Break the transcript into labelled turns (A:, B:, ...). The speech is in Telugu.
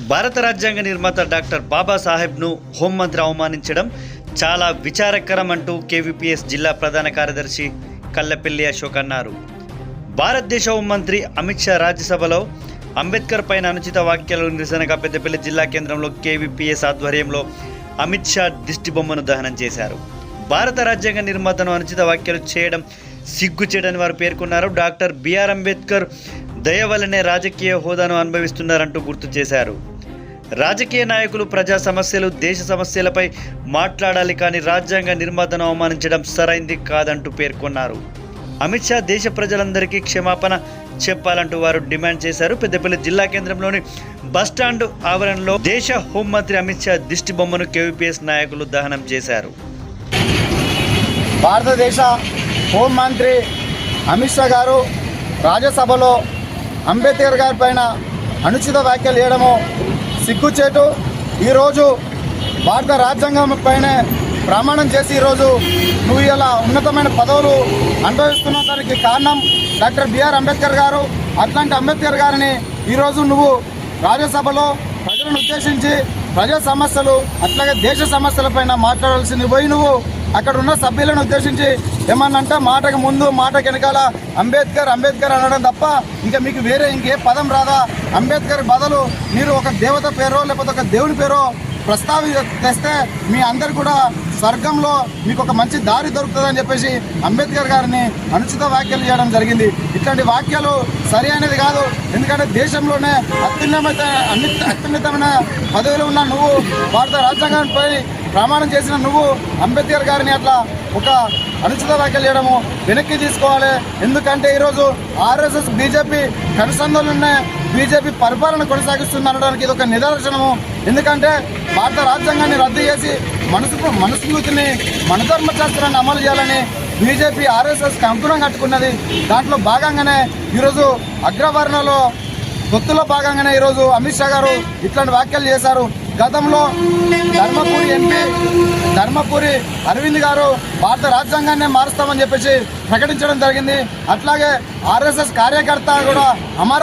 A: భారత రాజ్యాంగ నిర్మాత డాక్టర్ బాబాసాహెబ్ను హోంమంత్రి అవమానించడం చాలా విచారకరం అంటూ కేవీపీఎస్ జిల్లా ప్రధాన కార్యదర్శి కల్లపెల్లి అశోక్ అన్నారు. భారతదేశ హోంమంత్రి అమిత్ షా రాజ్యసభలో అంబేద్కర్ పైన అనుచిత వ్యాఖ్యలు నిరసనగా పెద్దపల్లి జిల్లా కేంద్రంలో కేవీపీఎస్ ఆధ్వర్యంలో అమిత్ షా దిష్టి బొమ్మను దహనం చేశారు. భారత రాజ్యాంగ నిర్మాతను అనుచిత వ్యాఖ్యలు చేయడం సిగ్గుచేటని వారు పేర్కొన్నారు. డాక్టర్ బిఆర్ అంబేద్కర్ దయ వల్లనే రాజకీయ హోదాను అనుభవిస్తున్నారంటూ గుర్తు చేశారు. రాజకీయ నాయకులు ప్రజా సమస్యలు దేశ సమస్యలపై మాట్లాడాలి కానీ రాజ్యాంగ నిర్మాతను అవమానించడం సరైంది కాదంటూ పేర్కొన్నారు. అమిత్ షా దేశ ప్రజలందరికీ క్షమాపణ చెప్పాలంటూ వారు డిమాండ్ చేశారు. పెద్దపల్లి జిల్లా కేంద్రంలోని బస్టాండ్ ఆవరణలో దేశ హోంమంత్రి అమిత్ షా దిష్టి బొమ్మను కేవీపీఎస్ నాయకులు దహనం చేశారు.
B: భారతదేశ హోంమంత్రి అమిత్ షా గారు రాజ్యసభలో అంబేద్కర్ గారి పైన అనుచిత వ్యాఖ్యలు చేయడము సిగ్గుచేటు. ఈరోజు భారత రాజ్యాంగం పైన ప్రమాణం చేసి ఈరోజు నువ్వు ఇలా ఉన్నతమైన పదవులు అనుభవిస్తున్న దానికి కారణం డాక్టర్ బిఆర్ అంబేద్కర్ గారు. అట్లాంటి అంబేద్కర్ గారిని ఈరోజు నువ్వు రాజ్యసభలో ప్రజలను ఉద్దేశించి ప్రజా సమస్యలు అట్లాగే దేశ సమస్యలపైన మాట్లాడాల్సింది పోయి నువ్వు అక్కడ ఉన్న సభ్యులను ఉద్దేశించి ఏమన్నంటే మాటకు ముందు మాటకు వెనకాల అంబేద్కర్ అంబేద్కర్ అనడం తప్ప ఇంకా మీకు వేరే ఇంకే పదం రాదా? అంబేద్కర్ బదులు మీరు ఒక దేవత పేరో లేకపోతే ఒక దేవుని పేరో ప్రస్తావి తెస్తే మీ అందరు కూడా స్వర్గంలో మీకు ఒక మంచి దారి దొరుకుతుందని చెప్పేసి అంబేద్కర్ గారిని అనుచిత వ్యాఖ్యలు చేయడం జరిగింది. ఇట్లాంటి వాక్యాలు సరి అనేది కాదు. ఎందుకంటే దేశంలోనే అత్యున్నత అన్ని అత్యున్నతమైన పదవిలో ఉన్న నువ్వు భారత రాజ్యాంగంపై ప్రమాణం చేసిన నువ్వు అంబేద్కర్ గారిని అట్లా ఒక అనుచిత వ్యాఖ్యలు చేయడము వెనక్కి తీసుకోవాలి. ఎందుకంటే ఈరోజు ఆర్ఎస్ఎస్ బీజేపీ కనుసంధాలున్న బీజేపీ పరిపాలన కొనసాగిస్తుంది అనడానికి ఇది ఒక నిదర్శనము. ఎందుకంటే భారత రాజ్యాంగాన్ని రద్దు చేసి మనసు మనుస్మృతిని మనధర్మ శాస్త్రాన్ని అమలు చేయాలని బీజేపీ ఆర్ఎస్ఎస్ కంకుణం కట్టుకున్నది. దాంట్లో భాగంగానే ఈరోజు అగ్రవర్ణలో పొత్తులో భాగంగానే ఈరోజు అమిత్ షా గారు ఇట్లాంటి వ్యాఖ్యలు చేశారు. గతంలో ధర్మపురి ఎంపీ ధర్మపురి అరవింద్ గారు భారత రాజ్యాంగాన్ని మారుస్తామని చెప్పేసి ప్రకటించడం జరిగింది. అట్లాగే ఆర్ఎస్ఎస్ కార్యకర్త కూడా అమర